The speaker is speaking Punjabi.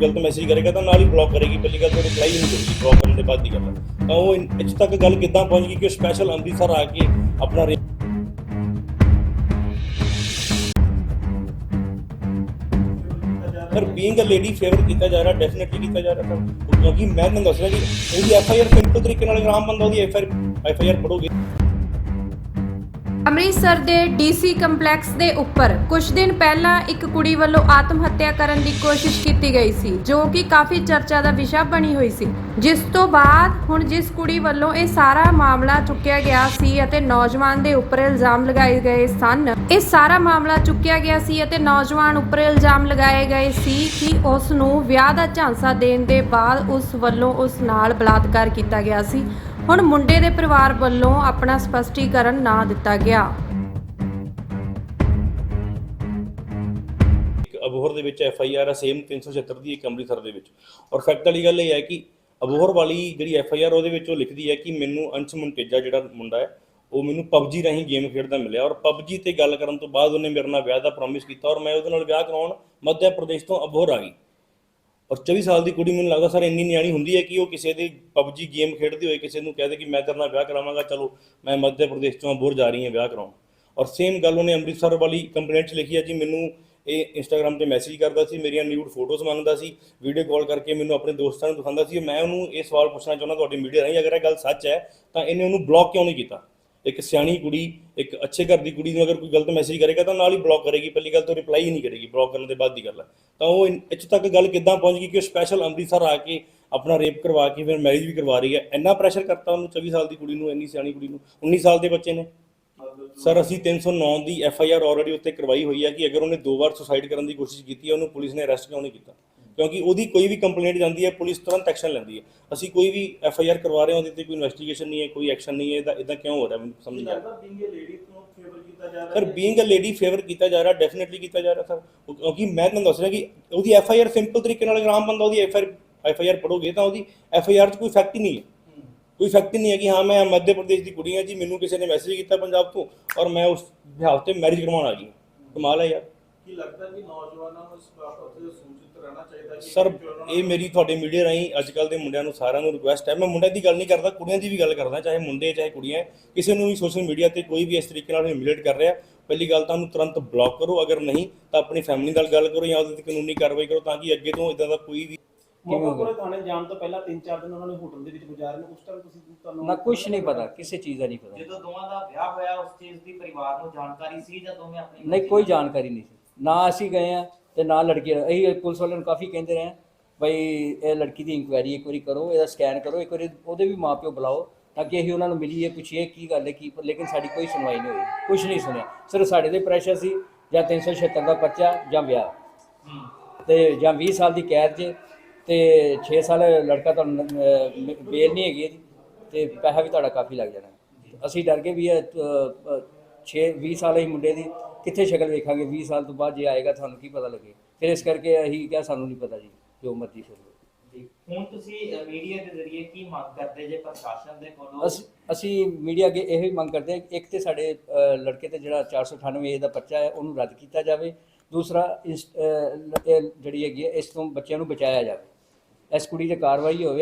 ਗਲਤ ਮੈਸੇਜ ਕਰੇਗਾ ਤਾਂ ਨਾਲ ਹੀ ਬਲੌਕ ਕਰੇਗੀ। ਪਹਿਲੀ ਗੱਲ ਤਾਂ ਰਿਪਲਾਈ ਨਹੀਂ ਕਰੇਗੀ ਬਲੌਕ ਕਰਨ ਦੇ ਬਾਅਦ ਦੀ ਗੱਲ ਹੈ ਤਾਂ ਉਹ ਇੱਥੇ ਤੱਕ ਗੱਲ ਕਿੱਦਾਂ ਪਹੁੰਚ ਗਈ ਕਿ ਸਪੈਸ਼ਲ ਅੰਮ੍ਰਿਤਸਰ ਆ ਕੇ ਆਪਣਾ ਪਰ ਬੀਇੰਗ ਅ ਲੇਡੀ ਫੇਵਰ ਕੀਤਾ ਜਾ ਰਿਹਾ ਡੈਫੀਨਿਟਲੀ ਕੀਤਾ ਜਾ ਰਿਹਾ। ਸਰ ਕਿਉਂਕਿ ਮੈਂ ਤੁਹਾਨੂੰ ਦੱਸ ਰਿਹਾ ਕਿ ਉਹਦੀ ਐਫ ਆਈ ਆਰ ਸਿੰਪਲ ਤਰੀਕੇ ਨਾਲ ਅਗਰ ਆਮ ਬੰਦਾ ਉਹਦੀ ਐਫ ਆਈ ਆਰ ਪੜੋਗੇ ਅੰਮ੍ਰਿਤਸਰ ਦੇ ਡੀਸੀ ਕੰਪਲੈਕਸ ਦੇ ਉੱਪਰ ਕੁਝ ਦਿਨ ਪਹਿਲਾਂ ਇੱਕ ਕੁੜੀ ਵੱਲੋਂ ਆਤਮ ਹੱਤਿਆ ਕਰਨ ਦੀ ਕੋਸ਼ਿਸ਼ ਕੀਤੀ ਗਈ ਸੀ, ਜੋ ਕਿ ਕਾਫੀ ਚਰਚਾ ਦਾ ਵਿਸ਼ਾ ਬਣੀ ਹੋਈ ਸੀ। ਜਿਸ ਤੋਂ ਬਾਅਦ ਹੁਣ ਜਿਸ ਕੁੜੀ ਵੱਲੋਂ ਇਹ ਸਾਰਾ ਮਾਮਲਾ ਚੁੱਕਿਆ ਗਿਆ ਸੀ ਅਤੇ ਨੌਜਵਾਨ ਦੇ ਉੱਪਰ ਇਲਜ਼ਾਮ ਲਗਾਏ ਗਏ ਸਨ, ਇਹ ਸਾਰਾ ਮਾਮਲਾ ਚੁੱਕਿਆ ਗਿਆ ਸੀ ਅਤੇ ਨੌਜਵਾਨ ਉੱਪਰ ਇਲਜ਼ਾਮ ਲਗਾਏ ਗਏ ਸੀ ਕਿ ਉਸ ਨੂੰ ਵਿਆਹ ਦਾ ਝਾਂਸਾ ਦੇਣ ਦੇ ਬਾਅਦ ਉਸ ਵੱਲੋਂ ਉਸ ਨਾਲ ਬਲਾਤਕਾਰ ਕੀਤਾ ਗਿਆ ਸੀ। ਹੁਣ ਮੁੰਡੇ ਦੇ ਪਰਿਵਾਰ ਵੱਲੋਂ ਆਪਣਾ ਸਪਸ਼ਟੀਕਰਨ ਨਾ ਦਿੱਤਾ ਗਿਆ। ਇੱਕ ਅਬੋਹਰ ਦੇ ਵਿੱਚ ਐਫ ਆਈ ਆਰ ਹੈ ਸੇਮ 376 ਦੀ ਇੱਕ ਅੰਮ੍ਰਿਤਸਰ ਦੇ ਵਿੱਚ। ਔਰ ਫੈਕਟ ਵਾਲੀ ਗੱਲ ਇਹ ਹੈ ਕਿ ਅਬੋਹਰ ਵਾਲੀ ਜਿਹੜੀ ਐਫ ਆਈ ਆਰ ਉਹਦੇ ਵਿੱਚ ਉਹ ਲਿਖਦੀ ਹੈ ਕਿ ਮੈਨੂੰ ਅੰਸ਼ ਮੁੰਟੇਜਾ ਜਿਹੜਾ ਮੁੰਡਾ ਹੈ, ਉਹ ਮੈਨੂੰ ਪਬਜੀ ਰਾਹੀਂ ਗੇਮ ਖੇਡਦਾ ਮਿਲਿਆ। ਔਰ ਪਬਜੀ ਤੇ ਗੱਲ ਕਰਨ ਤੋਂ ਬਾਅਦ ਉਹਨੇ ਮੇਰੇ ਨਾਲ ਵਿਆਹ ਦਾ ਪ੍ਰੋਮਿਸ ਕੀਤਾ ਔਰ ਮੈਂ ਉਹਦੇ ਨਾਲ ਵਿਆਹ ਕਰਾਉਣ ਮੱਧ ਪ੍ਰਦੇਸ਼ ਤੋਂ ਅਬੋਹਰ ਆ ਗਈ। ਔਰ 24 ਸਾਲ ਦੀ ਕੁੜੀ ਮੈਨੂੰ ਲੱਗਦਾ ਸਰ ਇੰਨੀ ਨਿਆਣੀ ਹੁੰਦੀ ਹੈ ਕਿ ਉਹ ਕਿਸੇ ਦੀ ਪਬਜੀ ਗੇਮ ਖੇਡਦੀ ਹੋਏ ਕਿਸੇ ਨੂੰ ਕਹਦੇ ਕਿ ਮੈਂ ਤੇਰੇ ਨਾਲ ਵਿਆਹ ਕਰਾਵਾਂਗਾ, ਚਲੋ ਮੈਂ ਮੱਧ ਪ੍ਰਦੇਸ਼ ਤੋਂ ਬੁਰ ਜਾ ਰਹੀ ਹਾਂ ਵਿਆਹ ਕਰਾਉਣ। ਔਰ ਸੇਮ ਗੱਲ ਉਹਨੇ ਅੰਮ੍ਰਿਤਸਰ ਵਾਲੀ ਕੰਪਲੇਂਟ 'ਚ ਲਿਖੀ ਹੈ ਜੀ, ਮੈਨੂੰ ਇਹ ਇੰਸਟਾਗ੍ਰam ਤੇ ਮੈਸੇਜ ਕਰਦਾ ਸੀ, ਮੇਰੀਆਂ ਨਿਊਡ ਫੋਟੋਜ਼ ਮੰਗਦਾ ਸੀ ਵੀਡੀਓ ਕਾਲ ਕਰਕੇ ਮੈਨੂੰ ਆਪਣੇ ਦੋਸਤਾਂ ਨੂੰ ਦਿਖਾਉਂਦਾ ਸੀ, ਮੈਂ ਉਹਨੂੰ ਇਹ ਸਵਾਲ ਪੁੱਛਣਾ ਚਾਹੁੰਦਾ ਤੁਹਾਡੀ ਮੀਡੀਆ ਰਾਹੀਂ, ਅਗਰ ਇਹ ਗੱਲ ਸੱਚ ਹੈ ਤਾਂ ਇਹਨੇ ਉਹਨੂੰ ਬਲੌਕ ਕਿਉਂ ਨਹੀਂ ਕੀਤਾ? ਇੱਕ ਸਿਆਣੀ ਕੁੜੀ, ਇੱਕ ਅੱਛੇ ਘਰ ਦੀ ਕੁੜੀ ਨੂੰ ਅਗਰ ਕੋਈ ਗਲਤ ਮੈਸੇਜ ਕਰੇਗਾ ਤਾਂ ਨਾਲ ਹੀ ਬਲੌਕ ਕਰੇਗੀ, ਪਹਿਲੀ ਗੱਲ ਤਾਂ ਰਿਪਲਾਈ ਹੀ ਨਹੀਂ ਕਰੇਗੀ ਬਲੌਕ ਕਰਨ ਦੇ ਬਾਅਦ ਦੀ ਗੱਲ ਹੈ। ਤਾਂ ਉਹ ਇਨ- ਇੱਥੇ ਤੱਕ ਗੱਲ ਕਿੱਦਾਂ ਪਹੁੰਚ ਗਈ ਕਿ ਉਹ ਸਪੈਸ਼ਲ ਅੰਮ੍ਰਿਤਸਰ ਆ ਕੇ ਆਪਣਾ ਰੇਪ ਕਰਵਾ ਕੇ ਫਿਰ ਮੈਰਿਜ ਵੀ ਕਰਵਾ ਰਹੀ ਹੈ। ਇੰਨਾ ਪ੍ਰੈਸ਼ਰ ਕਰਤਾ ਉਹਨੂੰ 24 ਸਾਲ ਦੀ ਕੁੜੀ ਨੂੰ, ਇੰਨੀ ਸਿਆਣੀ ਕੁੜੀ ਨੂੰ। 19 ਸਾਲ ਦੇ ਬੱਚੇ ਨੇ। ਸਰ, ਅਸੀਂ 309 ਦੀ ਐਫ ਆਈ ਆਰ ਆਲਰੇਡੀ ਉੱਤੇ ਕਰਵਾਈ ਹੋਈ ਹੈ ਕਿ ਅਗਰ ਉਹਨੇ ਦੋ ਵਾਰ ਸੁਸਾਈਡ ਕਰਨ ਦੀ ਕੋਸ਼ਿਸ਼ ਕੀਤੀ ਹੈ, ਉਹਨੂੰ ਪੁਲਿਸ ਨੇ ਅਰੈਸਟ ਕਿਉਂ ਨਹੀਂ ਕੀਤਾ? ਕਿਉਂਕਿ ਉਹਦੀ ਕੋਈ ਵੀ ਕੰਪਲੇਂਟ ਜਾਂਦੀ ਹੈ ਪੁਲਿਸ ਤੁਰੰਤ ਐਕਸ਼ਨ ਲੈਂਦੀ ਹੈ। ਅਸੀਂ ਕੋਈ ਵੀ ਐਫ ਆਈ ਆਰ ਕਰਵਾ ਰਹੇ ਹਾਂ ਉਹਦੇ ਤੇ ਕੋਈ ਇਨਵੈਸਟੀਗੇਸ਼ਨ ਨਹੀਂ ਹੈ ਕੋਈ ਐਕਸ਼ਨ ਨਹੀਂ ਹੈ ਇਹਦਾ ਇਦਾਂ ਕਿਉਂ ਹੋ ਰਿਹਾ ਮੈਨੂੰ ਸਮਝ ਨਹੀਂ ਆ ਰਿਹਾ। ਬੀਂਗ ਲੇਡੀ ਤੋਂ ਫੇਵਰ ਕੀਤਾ ਜਾ ਰਿਹਾ sir being a lady favour ਕੀਤਾ ਜਾ ਰਿਹਾ ਡੈਫੀਨਿਟਲੀ ਕੀਤਾ ਜਾ ਰਿਹਾ ਸਰ ਕਿਉਂਕਿ ਮੈਂ ਤੁਹਾਨੂੰ ਦੱਸ ਰਿਹਾ ਕਿ ਉਹਦੀ ਐਫ ਆਈ ਆਰ ਸਿੰਪਲ ਤਰੀਕੇ ਨਾਲ ਆਮ ਬੰਦਾ ਉਹਦੀ F I F I R ਪੜੋਗੇ ਤਾਂ ਉਹਦੀ ਐਫ ਆਈ ਆਰ 'ਚ ਕੋਈ ਫੈਕਟ ਹੀ ਨਹੀਂ ਹੈ। ਕੋਈ ਫੈਕਟ ਹੀ ਨਹੀਂ ਹੈ ਕਿ ਹਾਂ ਮੈਂ ਮੱਧ ਪ੍ਰਦੇਸ਼ ਦੀ ਕੁੜੀ ਹਾਂ ਜੀ ਮੈਨੂੰ ਕਿਸੇ ਨੇ ਮੈਸੇਜ ਕੀਤਾ ਪੰਜਾਬ ਤੋਂ ਔਰ ਮੈਂ ਉਸ ਬਿਹਾਫ ਤੇ ਮੈਰਿਜ ਕਰਵਾਉਣ ਆ ਗਈ ਕਮਾਲ ਹੈ ਯਾਰ। ਕੀ ਲੱਗਦਾ ਕਿ ਨੌਜਵਾਨਾਂ ਨੂੰ ਇਸ ਬਾਬਤ ਤੇ ਸੂਚਿਤ ਰਹਿਣਾ ਚਾਹੀਦਾ ਕਿ ਸਰ ਇਹ ਮੇਰੀ ਤੁਹਾਡੇ ਮੀਡੀਆ ਰਾਹੀਂ ਅੱਜ ਕੱਲ ਦੇ ਮੁੰਡਿਆਂ ਨੂੰ ਸਾਰਿਆਂ ਨੂੰ ਰਿਕੁਐਸਟ ਹੈ। ਮੈਂ ਮੁੰਡਿਆਂ ਦੀ ਗੱਲ ਨਹੀਂ ਕਰਦਾ ਕੁੜੀਆਂ ਦੀ ਵੀ ਗੱਲ ਕਰਦਾ ਚਾਹੇ ਮੁੰਡੇ ਚਾਹੇ ਕੁੜੀਆਂ। ਕਿਸੇ ਨੂੰ ਵੀ ਸੋਸ਼ਲ ਮੀਡੀਆ ਤੇ ਕੋਈ ਵੀ ਇਸ ਤਰੀਕੇ ਨਾਲ ਹਿਮਿਲੇਟ ਕਰ ਰਿਹਾ ਪਹਿਲੀ ਗੱਲ ਤਾਂ ਉਹਨੂੰ ਤੁਰੰਤ ਬਲੌਕ ਕਰੋ। ਅਗਰ ਨਹੀਂ ਤਾਂ ਆਪਣੀ ਫੈਮਿਲੀ ਨਾਲ ਗੱਲ ਕਰੋ ਜਾਂ ਉਹਦੇ ਤੇ ਕਾਨੂੰਨੀ ਕਾਰਵਾਈ ਕਰੋ ਤਾਂ ਕਿ ਅੱਗੇ ਤੋਂ ਇਦਾਂ ਦਾ ਕੋਈ ਵੀ ਮੌਕਾ ਕੋਲੇ ਥਾਣੇ ਜਾਣ ਤੋਂ ਪਹਿਲਾਂ 3-4 ਦਿਨ ਉਹਨਾਂ ਨੇ ਹੋਟਲ ਦੇ ਵਿੱਚ ਗੁਜ਼ਾਰੇ ਨੇ। ਉਸ ਟਾਈਮ ਤੁਸੀਂ ਤੁਹਾਨੂੰ ਨਾ ਕੁਝ ਨਹੀਂ ਪਤਾ ਕਿਸੇ ਚੀਜ਼ ਦਾ ਨਹੀਂ ਪਤਾ। ਜਦੋਂ ਦੋਵਾਂ ਦਾ ਵਿਆਹ ਹੋਇਆ ਉਸ ਚੀਜ਼ ਦੀ ਪਰਿਵਾਰ ਨੂੰ ਜਾਣਕਾਰੀ ਸੀ ਜਾਂ ਦੋਵੇਂ ਆਪਣੀ ਨਹੀਂ ਕੋਈ ਜਾਣਕਾਰੀ ਨਹੀਂ ਸੀ। ਨਾ ਅਸੀਂ ਗਏ ਆ ਤੇ ਨਾ ਲੜਕੀ ਅਸੀਂ ਪੁਲਿਸ ਵਾਲਿਆਂ ਨੂੰ ਕਾਫੀ ਕਹਿੰਦੇ ਰਹੇ ਆ ਬਈ ਇਹ ਲੜਕੀ ਦੀ ਇਨਕੁਆਇਰੀ ਇੱਕ ਵਾਰੀ ਕਰੋ ਇਹਦਾ ਸਕੈਨ ਕਰੋ ਇੱਕ ਵਾਰੀ ਉਹਦੇ ਵੀ ਮਾਪਿਓ ਬੁਲਾਓ ਤਾਂ ਕਿ ਅਸੀਂ ਉਹਨਾਂ ਨੂੰ ਮਿਲੀਏ ਪੁੱਛੀਏ ਕੀ ਗੱਲ ਹੈ ਕੀ ਲੇਕਿਨ ਸਾਡੀ ਕੋਈ ਸੁਣਵਾਈ ਨਹੀਂ ਹੋਈ ਕੁਝ ਨਹੀਂ ਸੁਣਿਆ। ਸਿਰਫ ਸਾਡੇ ਦੇ ਪ੍ਰੈਸ਼ਰ ਸੀ ਜਾਂ 376 ਦਾ ਪਰਚਾ ਜਾਂ ਵਿਆਹ। ਤੇ ਜਾਂ 20 ਸਾਲ ਦੀ ਕੈਦ ਜੇ ਤੇ 6 ਸਾਲ ਲੜਕਾ ਤੁਹਾਨੂੰ ਅਹ, ਬੇਲ ਨਹੀਂ ਹੈਗੀ ਇਹਦੀ ਤੇ ਪੈਸਾ ਵੀ ਤੁਹਾਡਾ ਕਾਫੀ ਲੱਗ ਜਾਣਾ। ਅਸੀਂ ਡਰ ਗਏ ਵੀ ਇਹ 6 20 ਸਾਲ ਹੀ ਮੁੰਡੇ ਦੀ ਕਿੱਥੇ ਸ਼ਕਲ ਵੇਖਾਂਗੇ? 20 ਸਾਲ ਤੋਂ ਬਾਅਦ ਜੇ ਆਏਗਾ ਤੁਹਾਨੂੰ ਕੀ ਪਤਾ ਲੱਗੇ? ਫਿਰ ਇਸ ਕਰਕੇ ਅਸੀਂ ਕਿਹਾ ਸਾਨੂੰ ਨਹੀਂ ਪਤਾ ਜੀ ਜੋ ਮਰਜ਼ੀ ਫਿਰ। ਹੁਣ ਤੁਸੀਂ ਮੀਡੀਆ ਦੇ ਜ਼ਰੀਏ ਕੀ ਮੰਗ ਕਰਦੇ ਜੇ ਪ੍ਰਸ਼ਾਸਨ ਦੇ ਕੋਲੋਂ? ਅਸੀਂ ਮੀਡੀਆ ਅੱਗੇ ਇਹੋ ਹੀ ਮੰਗ ਕਰਦੇ ਇੱਕ ਤੇ ਸਾਡੇ ਲੜਕੇ ਤੇ ਜਿਹੜਾ 498 ਏ ਦਾ ਪਰਚਾ ਹੈ ਉਹਨੂੰ ਰੱਦ ਕੀਤਾ ਜਾਵੇ। ਦੂਸਰਾ ਇਸ ਜਿਹੜੀ ਹੈਗੀ ਇਸ ਤੋਂ ਬੱਚਿਆਂ ਨੂੰ ਬਚਾਇਆ ਜਾਵੇ। ਇਸ ਕੁੜੀ ਤੇ ਕਾਰਵਾਈ ਹੋਵੇ।